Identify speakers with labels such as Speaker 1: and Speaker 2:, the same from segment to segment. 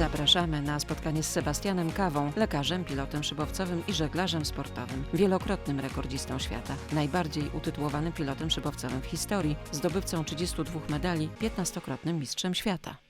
Speaker 1: Zapraszamy na spotkanie z Sebastianem Kawą, lekarzem, pilotem szybowcowym i żeglarzem sportowym, wielokrotnym rekordzistą świata, najbardziej utytułowanym pilotem szybowcowym w historii, zdobywcą 32 medali, 15-krotnym mistrzem świata.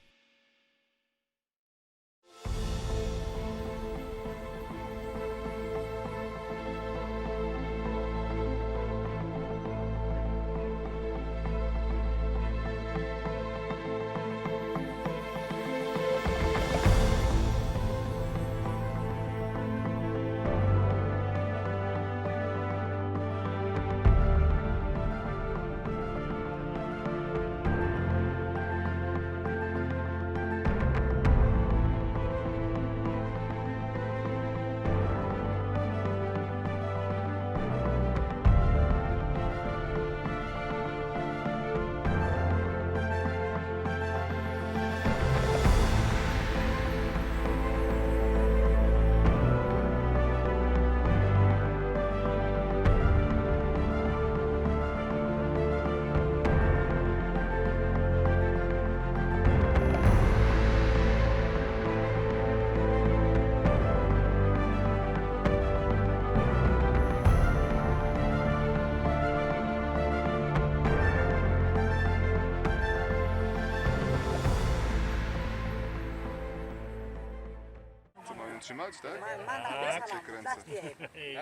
Speaker 2: Trzymać, tak?
Speaker 3: Tak.
Speaker 2: Cię kręcę.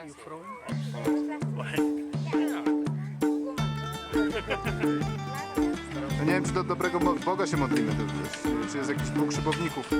Speaker 3: You from?
Speaker 2: Ja nie wiem, czy do dobrego Bo- Boga się modlimy, to jest, czy jest jakiś Bóg szybowników.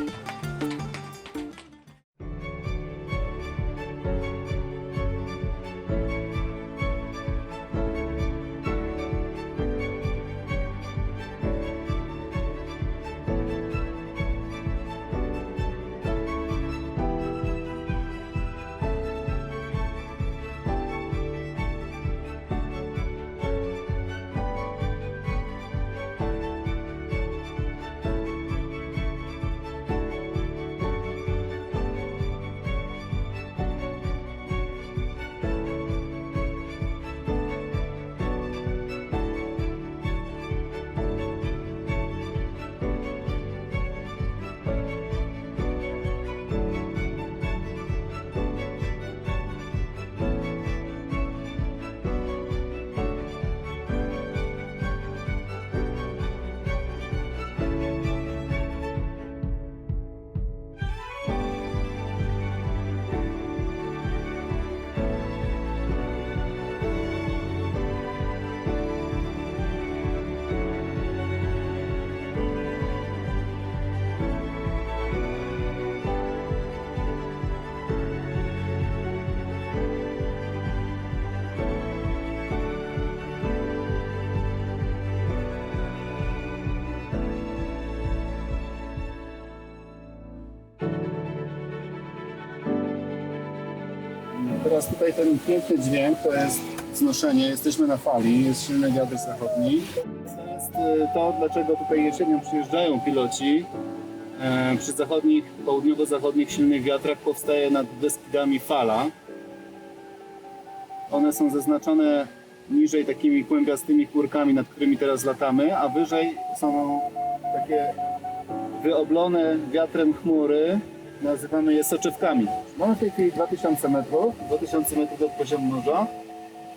Speaker 4: Teraz tutaj ten piękny dźwięk to jest znoszenie, jesteśmy na fali, jest silny wiatr zachodni. To jest y, to, dlaczego tutaj jesienią przyjeżdżają piloci. E, Przy zachodnich, południowo-zachodnich silnych wiatrach powstaje nad Beskidami fala. One są zaznaczone niżej takimi kłębiastymi chmurkami, nad którymi teraz latamy, a wyżej są takie wyoblone wiatrem chmury, nazywamy je soczewkami. Mamy w tej chwili 2000 metrów, 2000 metrów od poziomu morza.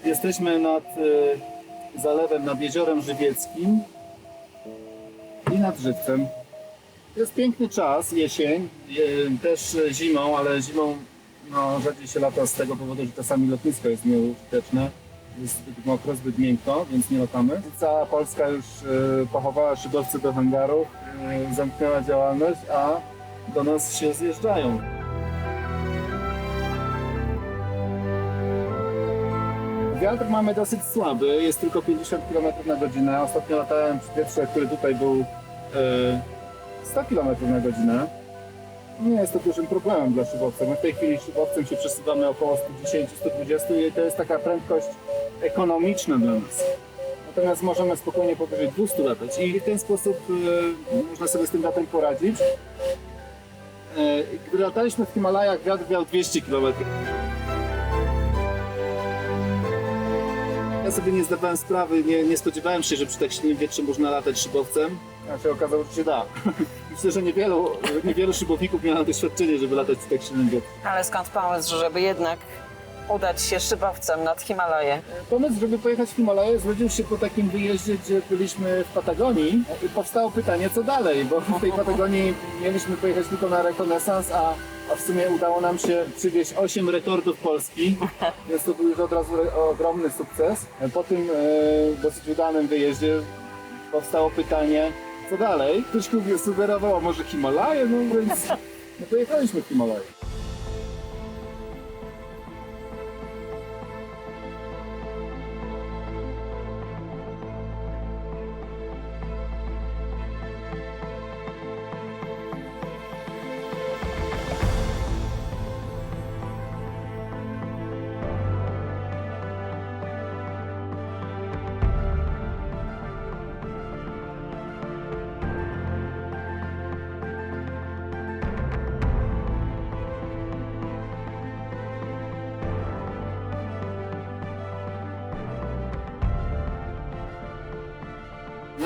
Speaker 4: Jesteśmy nad y, zalewem, nad jeziorem żywieckim i nad żywcem. Jest piękny czas, jesień, y, też zimą, ale zimą no, rzadziej się lata z tego powodu, że czasami lotnisko jest nieużyteczne. Jest zbyt mokro, zbyt miękko, więc nie latamy. Cała Polska już y, pochowała szybowce do hangarów, y, zamknęła działalność, a do nas się zjeżdżają. Wiatr mamy dosyć słaby, jest tylko 50 km na godzinę. Ostatnio latałem przy wietrze, który tutaj był e, 100 km na godzinę. Nie jest to dużym problemem dla szybowca. My w tej chwili szybowcem się przesuwamy około 110-120 i to jest taka prędkość ekonomiczna dla nas. Natomiast możemy spokojnie powyżej 200 latać i w ten sposób e, można sobie z tym wiatrem poradzić. E, Gdy lataliśmy w Himalajach, wiatr wiał 200 km. Ja sobie nie zdawałem sprawy, nie, nie spodziewałem się, że przy tak silnym wietrze można latać szybowcem. A się okazało, że się da. Myślę, że niewielu, niewielu szybowników miało doświadczenie, żeby latać w tak silnym wiatru.
Speaker 5: Ale skąd pomysł, żeby jednak udać się szybowcem nad Himalaje?
Speaker 4: Pomysł, żeby pojechać w Himalaje zrodził się po takim wyjeździe, gdzie byliśmy w Patagonii i powstało pytanie, co dalej, bo w tej Patagonii mieliśmy pojechać tylko na rekonesans, a, a w sumie udało nam się przywieźć 8 rekordów Polski, więc to był już od razu ogromny sukces. Po tym e, dosyć udanym wyjeździe powstało pytanie, co dalej? Ktoś sugerował, a może Himalaje, no więc no, pojechaliśmy w Himalaje.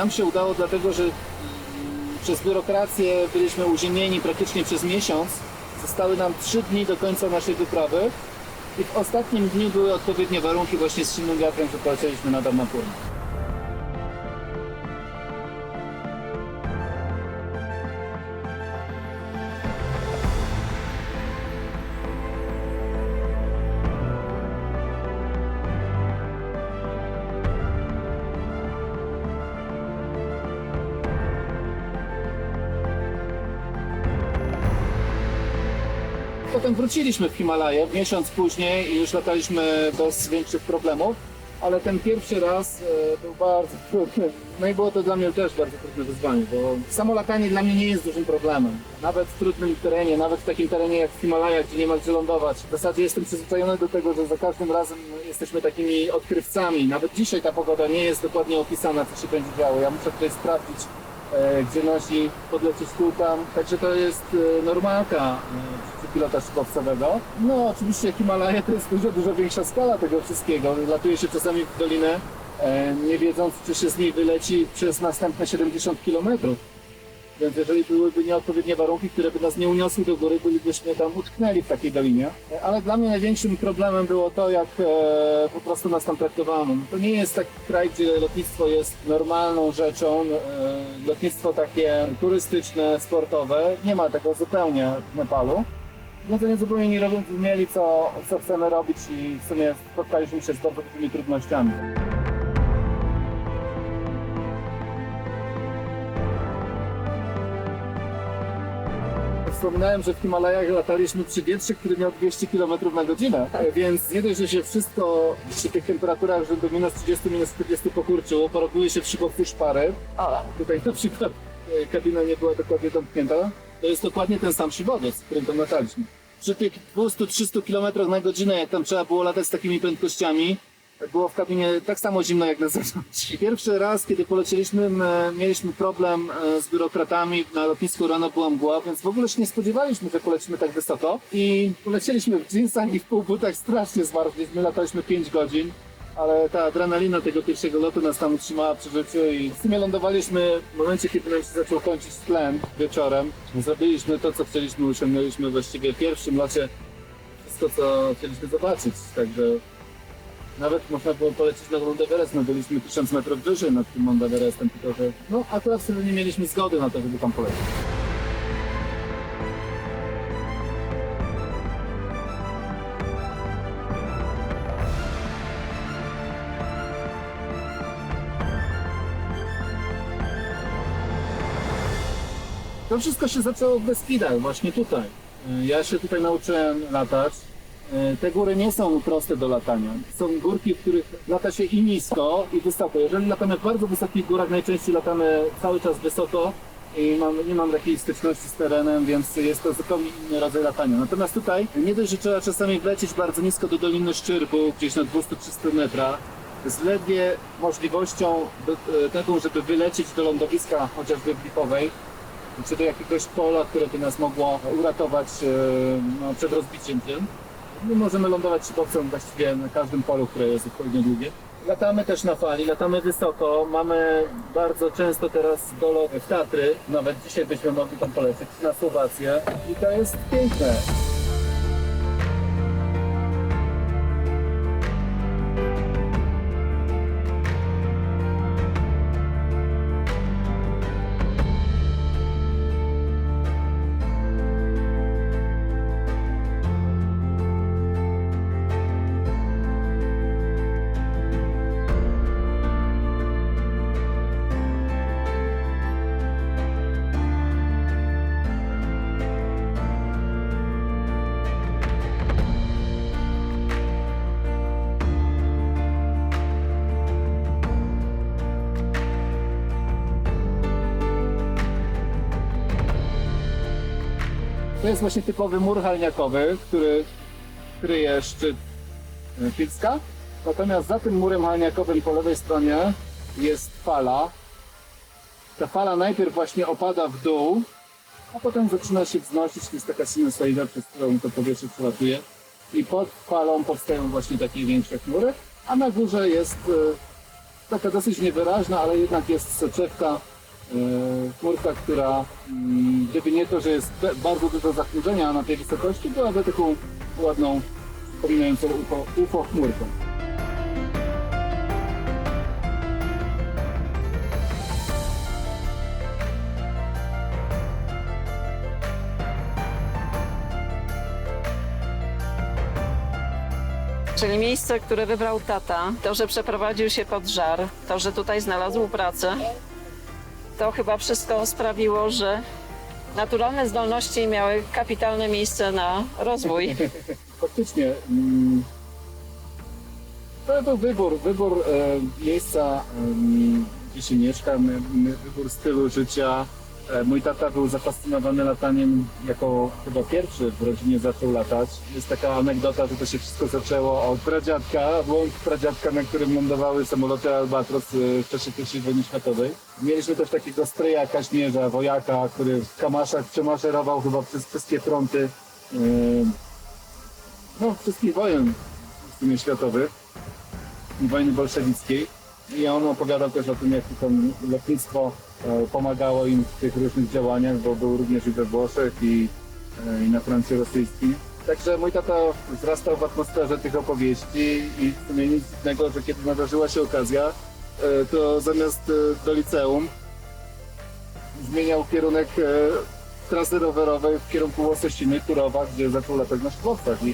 Speaker 4: Nam się udało dlatego, że mm, przez biurokrację byliśmy uziemieni praktycznie przez miesiąc. Zostały nam trzy dni do końca naszej wyprawy i w ostatnim dniu były odpowiednie warunki właśnie z silnym wiatrem, że polecieliśmy na Damapurę. Wróciliśmy w Himalaje miesiąc później i już lataliśmy bez większych problemów, ale ten pierwszy raz e, był bardzo trudny. No i było to dla mnie też bardzo trudne wyzwanie, bo samo latanie dla mnie nie jest dużym problemem. Nawet w trudnym terenie, nawet w takim terenie jak w Himalajach, gdzie nie ma gdzie lądować. W zasadzie jestem przyzwyczajony do tego, że za każdym razem jesteśmy takimi odkrywcami. Nawet dzisiaj ta pogoda nie jest dokładnie opisana, co się będzie działo. Ja muszę tutaj sprawdzić, gdzie nosi podlecieć tam. Także to jest e, normalka e, pilota szybowcowego. No oczywiście Himalaje to jest dużo, dużo większa skala tego wszystkiego. Latuje się czasami w dolinę, e, nie wiedząc czy się z niej wyleci przez następne 70 km. Więc jeżeli byłyby nieodpowiednie warunki, które by nas nie uniosły do góry, bylibyśmy tam utknęli w takiej dolinie. Ale dla mnie największym problemem było to, jak e, po prostu nas tam traktowano. No To nie jest taki kraj, gdzie lotnictwo jest normalną rzeczą. E, lotnictwo takie turystyczne, sportowe. Nie ma tego zupełnie w Nepalu. No to nie zupełnie nie rozumieli, co, co chcemy robić i w sumie spotkaliśmy się z bardzo dużymi trudnościami. Wspominałem, że w Himalajach lataliśmy przy wietrze, który miał 200 km na godzinę, E, więc nie dość, że się wszystko przy tych temperaturach, do minus 30, minus 40 pokurczyło, porobiły się szybowce szpary.
Speaker 5: O,
Speaker 4: Tutaj na przykład e, kabina nie była dokładnie zamknięta. To jest dokładnie ten sam szybowiec, którym tam lataliśmy. Przy tych 200-300 km na godzinę, jak tam trzeba było latać z takimi prędkościami, było w kabinie tak samo zimno jak na zewnątrz. Pierwszy raz, kiedy polecieliśmy, my mieliśmy problem e, z biurokratami. Na lotnisku rano była mgła, więc w ogóle się nie spodziewaliśmy, że polecimy tak wysoko. I polecieliśmy w jeansach i w półbutach strasznie zmarzliśmy. Lataliśmy 5 godzin. Ale ta adrenalina tego pierwszego lotu nas tam utrzymała przy życiu i w sumie lądowaliśmy w momencie, kiedy nam się zaczął kończyć tlen wieczorem. Zrobiliśmy to, co chcieliśmy, osiągnęliśmy właściwie w pierwszym locie wszystko, co chcieliśmy zobaczyć. Także nawet można było polecieć na Mount Everest, no byliśmy 1000 metrów wyżej nad tym Mount Everestem, tylko że no akurat wtedy nie mieliśmy zgody na to, żeby tam polecieć. To wszystko się zaczęło w Beskidach, właśnie tutaj. Y, Ja się tutaj nauczyłem latać. Y, Te góry nie są proste do latania. Są górki, w których lata się i nisko, i wysoko. Jeżeli latamy w bardzo wysokich górach, najczęściej latamy cały czas wysoko i mam, nie mam takiej styczności z terenem, więc jest to zupełnie inny rodzaj latania. Natomiast tutaj nie dość, że trzeba czasami wlecieć bardzo nisko do Doliny Szczyrbu, gdzieś na 200-300 metrach, z ledwie możliwością do, e, taką, żeby wylecieć do lądowiska chociażby w Lipowej, czy do jakiegoś pola, które by nas mogło uratować e, no, przed rozbiciem się. My możemy lądować szybowcem właściwie na każdym polu, które jest odpowiednio długie. Latamy też na fali, latamy wysoko, mamy bardzo często teraz dolot w Tatry, nawet dzisiaj byśmy mogli tam polecieć, na Słowację i to jest piękne. To jest właśnie typowy mur halniakowy, który kryje szczyt e, Pilska. Natomiast za tym murem halniakowym po lewej stronie jest fala. Ta fala najpierw właśnie opada w dół, a potem zaczyna się wznosić. Jest taka sinusoida, przez którą to powietrze przelatuje. I pod falą powstają właśnie takie większe chmury, a na górze jest e, taka dosyć niewyraźna, ale jednak jest soczewka, e, chmurka, która mm, gdyby nie to, że jest bardzo dużo zachmurzenia na tej wysokości, byłaby taką ładną, przypominającą UFO, UFO chmurką.
Speaker 5: Czyli miejsce, które wybrał tata, to, że przeprowadził się pod żar, to, że tutaj znalazł pracę, to chyba wszystko sprawiło, że naturalne zdolności miały kapitalne miejsce na rozwój.
Speaker 4: Faktycznie. mm, To był wybór, wybór e, miejsca, em, gdzie się mieszka, wybór stylu życia. E, Mój tata był zafascynowany lataniem jako chyba pierwszy w rodzinie zaczął latać. Jest taka anegdota, że to się wszystko zaczęło od pradziadka, błąd pradziadka, na którym lądowały samoloty Albatros e, w czasie I wojny światowej. Mieliśmy też takiego stryja kaźmierza, wojaka, który w kamaszach przemaszerował chyba przez wszystkie fronty e, no, wszystkich wojen w sumie światowych i wojny bolszewickiej. I on opowiadał też o tym, jak tam lotnictwo pomagało im w tych różnych działaniach, bo był również i we Włoszech i, e, i na froncie rosyjskim. Także mój tata wzrastał w atmosferze tych opowieści i w sumie nic dziwnego, że kiedy nadarzyła się okazja, e, to zamiast e, do liceum zmieniał kierunek e, trasy rowerowej w kierunku Łososiny, Turowa, gdzie zaczął latać na szkłowcach i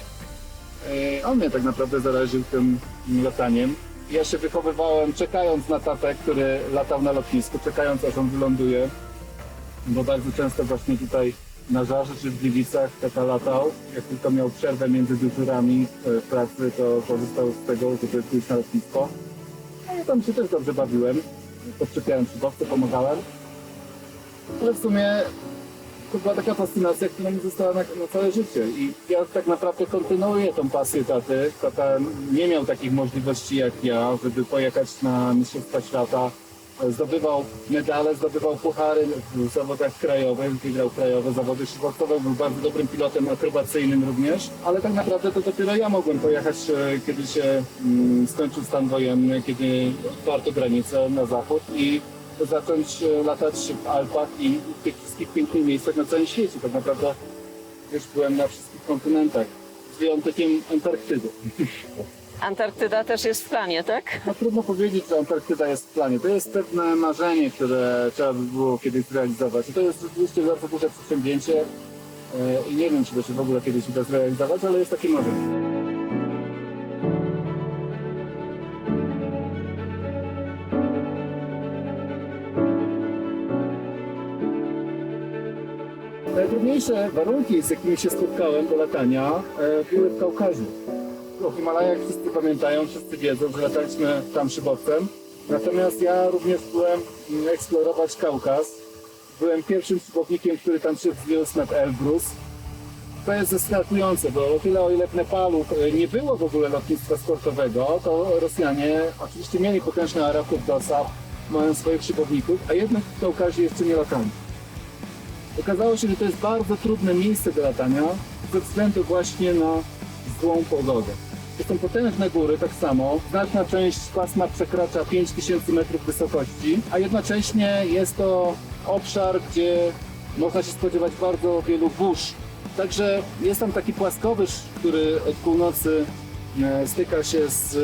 Speaker 4: e, on mnie tak naprawdę zaraził tym lataniem. Ja się wychowywałem czekając na tatę, który latał na lotnisku, czekając aż on wyląduje, bo bardzo często właśnie tutaj na Żarze czy w Gliwicach tata latał. Jak tylko miał przerwę między dyżurami e, pracy, to korzystał z tego, żeby pójść na lotnisko. No ja tam się też dobrze bawiłem. Podczepiałem szybowce, pomagałem. Ale w sumie to była taka fascynacja, która mi została na, na całe życie. I ja tak naprawdę kontynuuję tą pasję taty. Tata nie miał takich możliwości jak ja, żeby pojechać na Mistrzostwa Świata. Zdobywał medale, zdobywał puchary w zawodach krajowych, wygrał krajowe zawody szybowcowe, był bardzo dobrym pilotem akrobacyjnym również, ale tak naprawdę to dopiero ja mogłem pojechać, e, kiedy się mm, skończył stan wojenny, kiedy otwarto granice na zachód i zacząć e, latać w Alpach i w tych wszystkich pięknych miejscach na całym świecie. Tak naprawdę już byłem na wszystkich kontynentach, z wyjątkiem Antarktydy.
Speaker 5: Antarktyda też jest w planie, tak?
Speaker 4: No trudno powiedzieć, że Antarktyda jest w planie. To jest pewne marzenie, które trzeba by było kiedyś zrealizować. I to jest rzeczywiście bardzo duże przedsięwzięcie e, i nie wiem, czy to się w ogóle kiedyś uda zrealizować, ale jest takie marzenie. Najtrudniejsze warunki, z jakimi się spotkałem do latania, e, były w Kaukazie. O Himalajach wszyscy pamiętają, wszyscy wiedzą, że lataliśmy tam szybowcem. Natomiast ja również byłem mm, eksplorować Kaukaz. Byłem pierwszym szybownikiem, który tam się wzniósł nad Elbrus. To jest zaskakujące, bo o tyle o ile w Nepalu e, nie było w ogóle lotnictwa sportowego, to Rosjanie oczywiście mieli potężny aeroklub DOSA, mają swoich szybowników, a jednak w Kaukazie jeszcze nie latali. Okazało się, że to jest bardzo trudne miejsce do latania ze względu właśnie na złą pogodę. To są potężne góry, tak samo. Znaczna część pasma przekracza 5000 metrów wysokości, a jednocześnie jest to obszar, gdzie można się spodziewać bardzo wielu burz. Także jest tam taki płaskowyż, który od północy e, styka się z,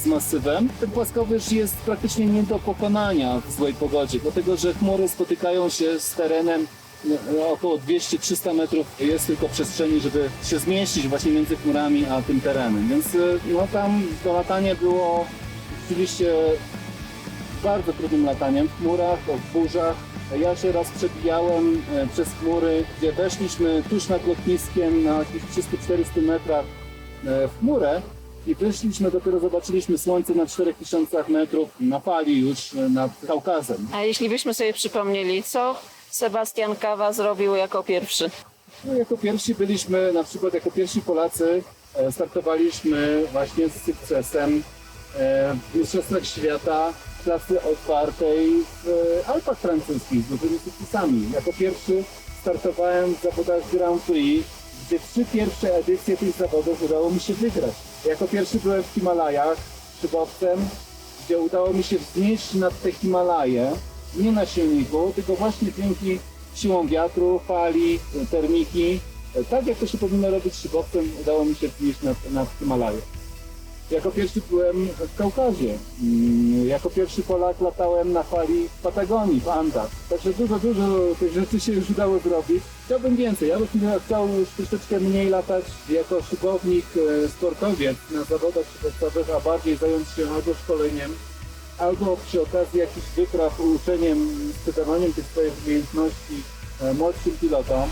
Speaker 4: z masywem. Ten płaskowyż jest praktycznie nie do pokonania w złej pogodzie, dlatego że chmury spotykają się z terenem e, około 200-300 metrów jest tylko przestrzeni, żeby się zmieścić właśnie między chmurami a tym terenem. Więc e, no tam to latanie było rzeczywiście bardzo trudnym lataniem w chmurach, w burzach. Ja się raz przebijałem e, przez chmury, gdzie weszliśmy tuż nad lotniskiem na jakichś 300-400 metrach w chmurę i wyszliśmy, dopiero zobaczyliśmy słońce na 4000 metrów na fali już e, nad Kaukazem.
Speaker 5: A jeśli byśmy sobie przypomnieli, co Sebastian Kawa zrobił jako pierwszy?
Speaker 4: No, jako pierwsi byliśmy, na przykład jako pierwsi Polacy e, startowaliśmy właśnie z sukcesem e, w Mistrzostwach Świata klasy otwartej w Alpach francuskich z dużymi sukcesami. Jako pierwszy startowałem w zawodach Grand Prix, gdzie trzy pierwsze edycje tych zawodów udało mi się wygrać. Jako pierwszy byłem w Himalajach szybowcem, gdzie udało mi się wznieść nad te Himalaje, nie na silniku, tylko właśnie dzięki siłom wiatru, fali, termiki. Tak jak to się powinno robić szybowcem, udało mi się wznieść nad, nad Himalaje. Jako pierwszy byłem w Kaukazie. Mm, Jako pierwszy Polak latałem na fali w Patagonii, w Andach. Także dużo, dużo tych rzeczy się już udało zrobić. Chciałbym więcej. Ja bym chciał już troszeczkę mniej latać jako szybownik, e, sportowiec na zawodach szybowcowych, a bardziej zająć się albo szkoleniem, albo przy okazji jakichś wypraw uczeniem, sprzedawaniem tych swoich umiejętności e, młodszym pilotom.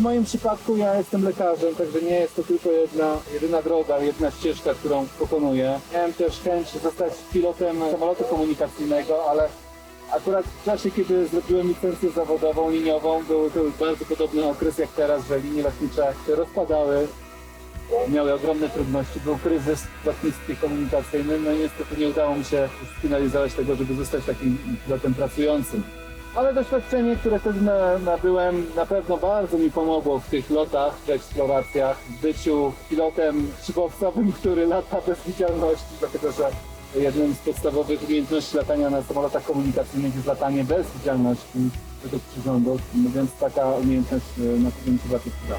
Speaker 4: W moim przypadku ja jestem lekarzem, także nie jest to tylko jedna, jedyna droga, jedna ścieżka, którą pokonuję. Miałem też chęć zostać pilotem samolotu komunikacyjnego, ale akurat w czasie, kiedy zrobiłem licencję zawodową, liniową, był to bardzo podobny okres jak teraz, że linie lotnicze się rozpadały, miały ogromne trudności, był kryzys w lotnictwie komunikacyjnym, no i niestety nie udało mi się sfinalizować tego, żeby zostać takim pilotem pracującym. Ale doświadczenie, które wtedy na- nabyłem, na pewno bardzo mi pomogło w tych lotach, w eksploracjach, w byciu pilotem szybowcowym, który lata bez widzialności, dlatego że jednym z podstawowych umiejętności latania na samolotach komunikacyjnych jest latanie bez widzialności według przyrządów, no więc taka umiejętność e, na pewno mi się bardzo przyda.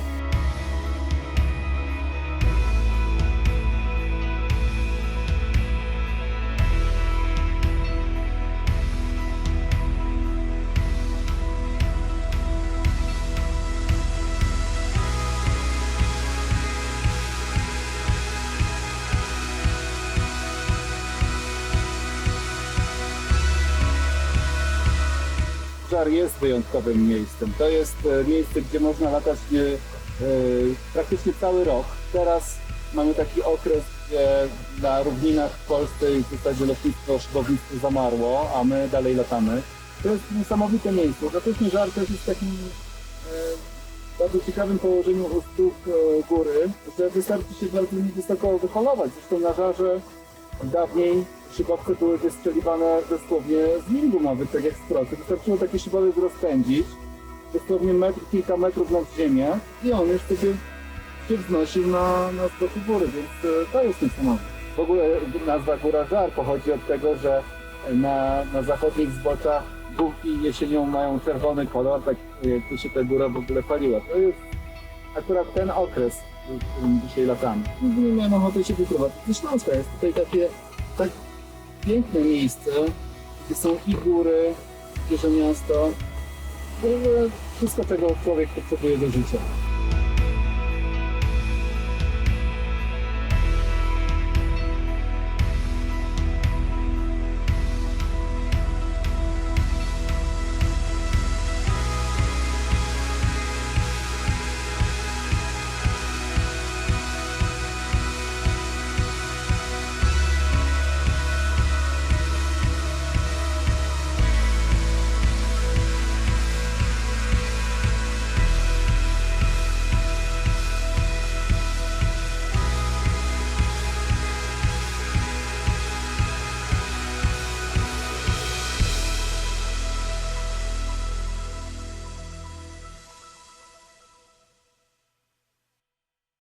Speaker 4: Żar jest wyjątkowym miejscem. To jest e, miejsce, gdzie można latać e, e, praktycznie cały rok. Teraz mamy taki okres, gdzie na równinach w Polsce w zasadzie lotnictwo, szybownictwo zamarło, a my dalej latamy. To jest niesamowite miejsce. Jednocześnie Żar też jest takim bardzo ciekawym położeniu u stóp góry, że wystarczy się bardzo niewysoko wyholować. Zresztą na Żarze dawniej szybowce były wystrzeliwane dosłownie z ringu nawet, tak jak z procy. Wystarczyło taki szybowiec rozpędzić, dosłownie metr, kilka metrów nad ziemię i on już sobie się wznosił na, na zboczy góry, więc e, to jest niesamowite. W ogóle nazwa Góra Żar pochodzi od tego, że na, na zachodnich zboczach bułki jesienią mają czerwony kolor, tak jakby się ta góra w ogóle paliła. To jest akurat ten okres, w którym dzisiaj latamy. Nie miałem ochoty się wyprowadzić ze Śląska. Jest tutaj takie tak piękne miejsce, gdzie są i góry, duże miasto. Wszystko, czego człowiek potrzebuje do życia.